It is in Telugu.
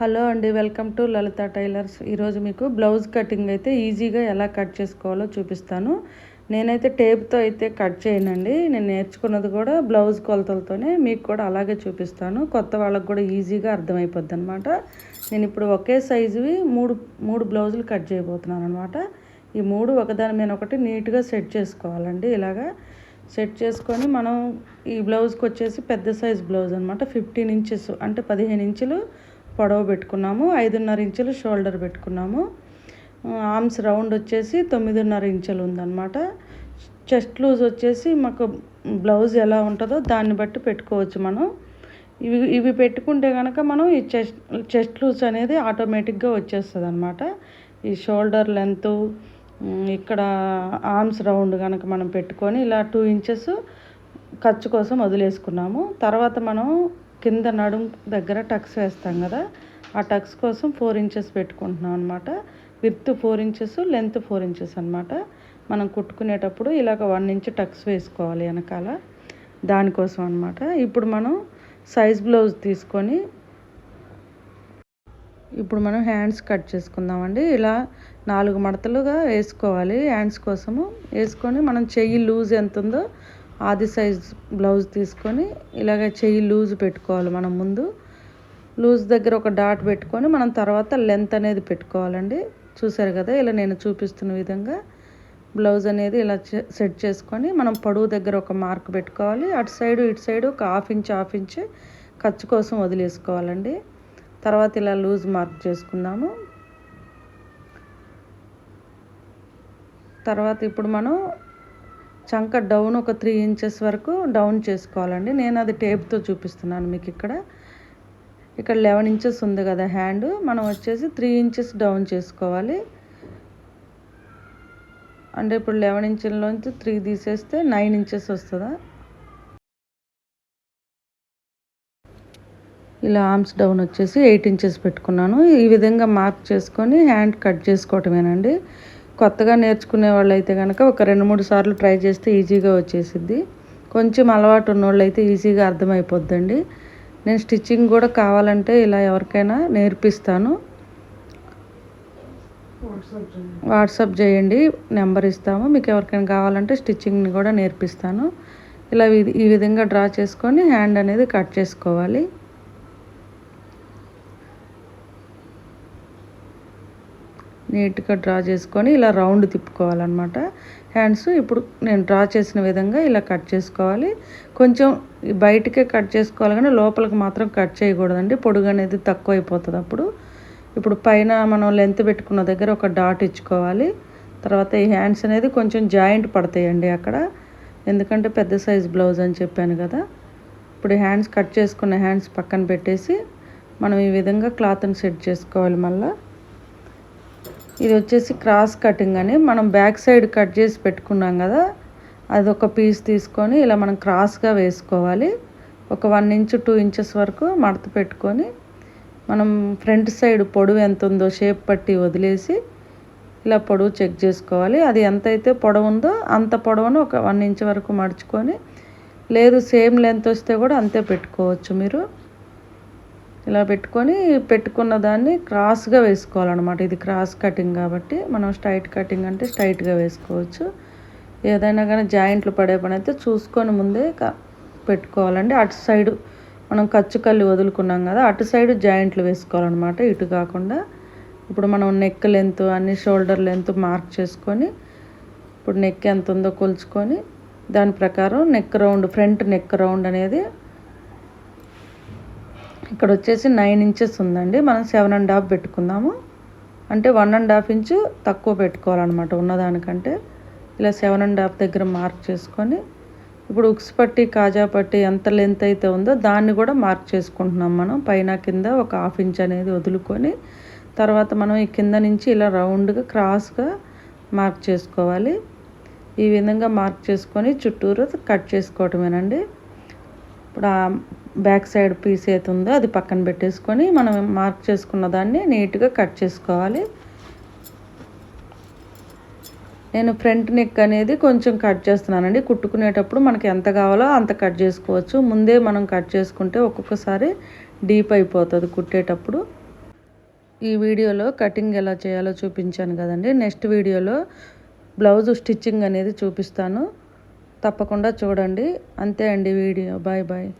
హలో అండి వెల్కమ్ టు లలిత టైలర్స్. ఈరోజు మీకు బ్లౌజ్ కటింగ్ అయితే ఈజీగా ఎలా కట్ చేసుకోవాలో చూపిస్తాను. నేనైతే టేప్తో అయితే కట్ చేయనండి. నేను నేర్చుకున్నది కూడా బ్లౌజ్ కొలతలతోనే మీకు కూడా అలాగే చూపిస్తాను. కొత్త వాళ్ళకి కూడా ఈజీగా అర్థమైపోద్ది అనమాట నేను ఇప్పుడు ఒకే సైజువి మూడు మూడు బ్లౌజులు కట్ చేయబోతున్నాను అనమాట ఈ మూడు ఒకదాని మీద ఒకటి నీట్గా సెట్ చేసుకోవాలండి ఇలాగా. సెట్ చేసుకొని మనం ఈ బ్లౌజ్కి వచ్చేసి పెద్ద సైజ్ బ్లౌజ్ అనమాట ఫిఫ్టీన్ ఇంచెస్ అంటే పదిహేను ఇంచులు పొడవు పెట్టుకున్నాము ఐదున్నర ఇంచులు షోల్డర్ పెట్టుకున్నాము. ఆర్మ్స్ రౌండ్ వచ్చేసి తొమ్మిదిన్నర ఇంచులు ఉందన్నమాట. చెస్ట్ లూజ్ వచ్చేసి మాకు బ్లౌజ్ ఎలా ఉంటుందో దాన్ని బట్టి పెట్టుకోవచ్చు మనం. ఇవి ఇవి పెట్టుకుంటే కనుక మనం ఈ చెస్ట్ చెస్ట్ లూజ్ అనేది ఆటోమేటిక్గా వచ్చేస్తుంది అనమాట ఈ షోల్డర్ లెంత్ ఇక్కడ ఆర్మ్స్ రౌండ్ కనుక మనం పెట్టుకొని ఇలా టూ ఇంచెస్ ఖర్చు కోసం వదిలేసుకున్నాము. తర్వాత మనం కింద నడుం దగ్గర టక్స్ వేస్తాం కదా ఆ టక్స్ కోసం ఫోర్ ఇంచెస్ పెట్టుకుంటున్నాం అనమాట with four inches length four inches అనమాట మనం కుట్టుకునేటప్పుడు ఇలాగ వన్ ఇంచ్ టక్స్ వేసుకోవాలి వెనకాల. దానికోసం అనమాట ఇప్పుడు మనం సైజ్ బ్లౌజ్ తీసుకొని ఇప్పుడు మనం హ్యాండ్స్ కట్ చేసుకుందామండి. ఇలా నాలుగు మడతలుగా వేసుకోవాలి హ్యాండ్స్ కోసము. వేసుకొని మనం చెయ్యి లూజ్ ఎంత ఉందో ఆది సైజ్ బ్లౌజ్ తీసుకొని ఇలాగ చెయ్యి లూజ్ పెట్టుకోవాలి మనం ముందు. లూజ్ దగ్గర ఒక డాట్ పెట్టుకొని మనం తర్వాత లెంత్ అనేది పెట్టుకోవాలండి. చూసారు కదా ఇలా నేను చూపిస్తున్న విధంగా బ్లౌజ్ అనేది ఇలా సెట్ చేసుకొని మనం పొడవు దగ్గర ఒక మార్క్ పెట్టుకోవాలి. అటు సైడు ఇటు సైడు ఒక హాఫ్ ఇంచ్ హాఫ్ ఇంచ్ ఖర్చు కోసం వదిలేసుకోవాలండి. తర్వాత ఇలా లూజ్ మార్క్ చేసుకుందాము. తర్వాత ఇప్పుడు మనం చంక డౌన్ ఒక త్రీ ఇంచెస్ వరకు డౌన్ చేసుకోవాలండి. నేను అది టేప్తో చూపిస్తున్నాను మీకు ఇక్కడ. ఇక్కడ లెవెన్ ఇంచెస్ ఉంది కదా హ్యాండ్ మనం వచ్చేసి త్రీ ఇంచెస్ డౌన్ చేసుకోవాలి. అంటే ఇప్పుడు లెవెన్ ఇంచుల్లోంచి త్రీ తీసేస్తే నైన్ ఇంచెస్ వస్తుందా? ఇలా ఆర్మ్స్ డౌన్ వచ్చేసి ఎయిట్ ఇంచెస్ పెట్టుకున్నాను. ఈ విధంగా మార్క్ చేసుకొని హ్యాండ్ కట్ చేసుకోవటమేనండి. కొత్తగా నేర్చుకునే వాళ్ళు అయితే కనుక ఒక రెండు మూడు సార్లు ట్రై చేస్తే ఈజీగా వచ్చేసిద్ది. కొంచెం అలవాటు ఉన్నోళ్ళు అయితే ఈజీగా అర్థమైపోద్దండి. నేను స్టిచ్చింగ్ కూడా కావాలంటే ఇలా ఎవరికైనా నేర్పిస్తాను. వాట్సాప్ చేయండి నెంబర్ ఇస్తాము. మీకు ఎవరికైనా కావాలంటే స్టిచ్చింగ్ని కూడా నేర్పిస్తాను. ఇలా ఈ విధంగా డ్రా చేసుకొని హ్యాండ్ అనేది కట్ చేసుకోవాలి. నీట్గా డ్రా చేసుకొని ఇలా రౌండ్ తిప్పుకోవాలన్నమాట. హ్యాండ్స్ ఇప్పుడు నేను డ్రా చేసిన విధంగా ఇలా కట్ చేసుకోవాలి. కొంచెం బయటకే కట్ చేసుకోవాలి కానీ లోపలికి మాత్రం కట్ చేయకూడదండి. పొడుగు అనేది తక్కువ అయిపోతుంది అప్పుడు. ఇప్పుడు పైన మనం లెంత్ పెట్టుకున్న దగ్గర ఒక డాట్ ఇచ్చుకోవాలి. తర్వాత ఈ హ్యాండ్స్ అనేది కొంచెం జాయింట్ పడతాయండి అక్కడ. ఎందుకంటే పెద్ద సైజ్ బ్లౌజ్ అని చెప్పాను కదా. ఇప్పుడు హ్యాండ్స్ కట్ చేసుకున్న హ్యాండ్స్ పక్కన పెట్టేసి మనం ఈ విధంగా క్లాత్ని సెట్ చేసుకోవాలి మళ్ళీ. ఇది వచ్చేసి క్రాస్ కటింగ్ అని మనం బ్యాక్ సైడ్ కట్ చేసి పెట్టుకున్నాం కదా అది ఒక పీస్ తీసుకొని ఇలా మనం క్రాస్గా వేసుకోవాలి. ఒక వన్ ఇంచ్ టూ ఇంచెస్ వరకు మడత పెట్టుకొని మనం ఫ్రంట్ సైడ్ పొడవు ఎంత ఉందో షేప్ పట్టి వదిలేసి ఇలా పొడవు చెక్ చేసుకోవాలి. అది ఎంత అయితే పొడవు ఉందో అంత పొడవును ఒక వన్ ఇంచ్ వరకు మడుచుకొని లేదు సేమ్ లెంత్ వస్తే కూడా అంతే పెట్టుకోవచ్చు మీరు. ఇలా పెట్టుకొని పెట్టుకున్న దాన్ని క్రాస్గా వేసుకోవాలన్నమాట. ఇది క్రాస్ కటింగ్ కాబట్టి మనం స్ట్రైట్ కటింగ్ అంటే స్ట్రైట్గా వేసుకోవచ్చు. ఏదైనా కానీ జాయింట్లు పడే పని అయితే చూసుకొని ముందే పెట్టుకోవాలండి. అటు సైడు మనం కచ్చుకల్లి వదులుకున్నాం కదా అటు సైడు జాయింట్లు వేసుకోవాలన్నమాట. ఇటు కాకుండా ఇప్పుడు మనం నెక్ లెంత్ అన్ని షోల్డర్ లెంత్ మార్క్ చేసుకొని ఇప్పుడు నెక్ ఎంత ఉందో కొలుచుకొని దాని ప్రకారం neck round front neck round అనేది ఇక్కడ వచ్చేసి నైన్ ఇంచెస్ ఉందండి. మనం సెవెన్ అండ్ హాఫ్ పెట్టుకుందాము. అంటే వన్ అండ్ హాఫ్ ఇంచు తక్కువ పెట్టుకోవాలన్నమాట ఉన్నదానికంటే. ఇలా సెవెన్ అండ్ హాఫ్ దగ్గర మార్క్ చేసుకొని ఇప్పుడు ఉక్స్ పట్టి కాజా పట్టి ఎంత లెంత్ అయితే ఉందో దాన్ని కూడా మార్క్ చేసుకుంటున్నాం మనం. పైన కింద ఒక హాఫ్ ఇంచ్ అనేది వదులుకొని తర్వాత మనం ఈ కింద నుంచి ఇలా రౌండ్గా క్రాస్గా మార్క్ చేసుకోవాలి. ఈ విధంగా మార్క్ చేసుకొని చుట్టూరు కట్ చేసుకోవటమేనండి. ఇప్పుడు బ్యాక్ సైడ్ పీస్ అయితే ఉందో అది పక్కన పెట్టేసుకొని మనం మార్క్ చేసుకున్న దాన్ని నీట్గా కట్ చేసుకోవాలి. నేను ఫ్రంట్ నెక్ అనేది కొంచెం కట్ చేస్తున్నానండి. కుట్టుకునేటప్పుడు మనకి ఎంత కావాలో అంత కట్ చేసుకోవచ్చు. ముందే మనం కట్ చేసుకుంటే ఒక్కొక్కసారి డీప్ అయిపోతుంది కుట్టేటప్పుడు. ఈ వీడియోలో కటింగ్ ఎలా చేయాలో చూపించాను కదండి. నెక్స్ట్ వీడియోలో బ్లౌజ్ స్టిచ్చింగ్ అనేది చూపిస్తాను. తప్పకుండా చూడండి. అంతే అండి వీడియో. Bye bye.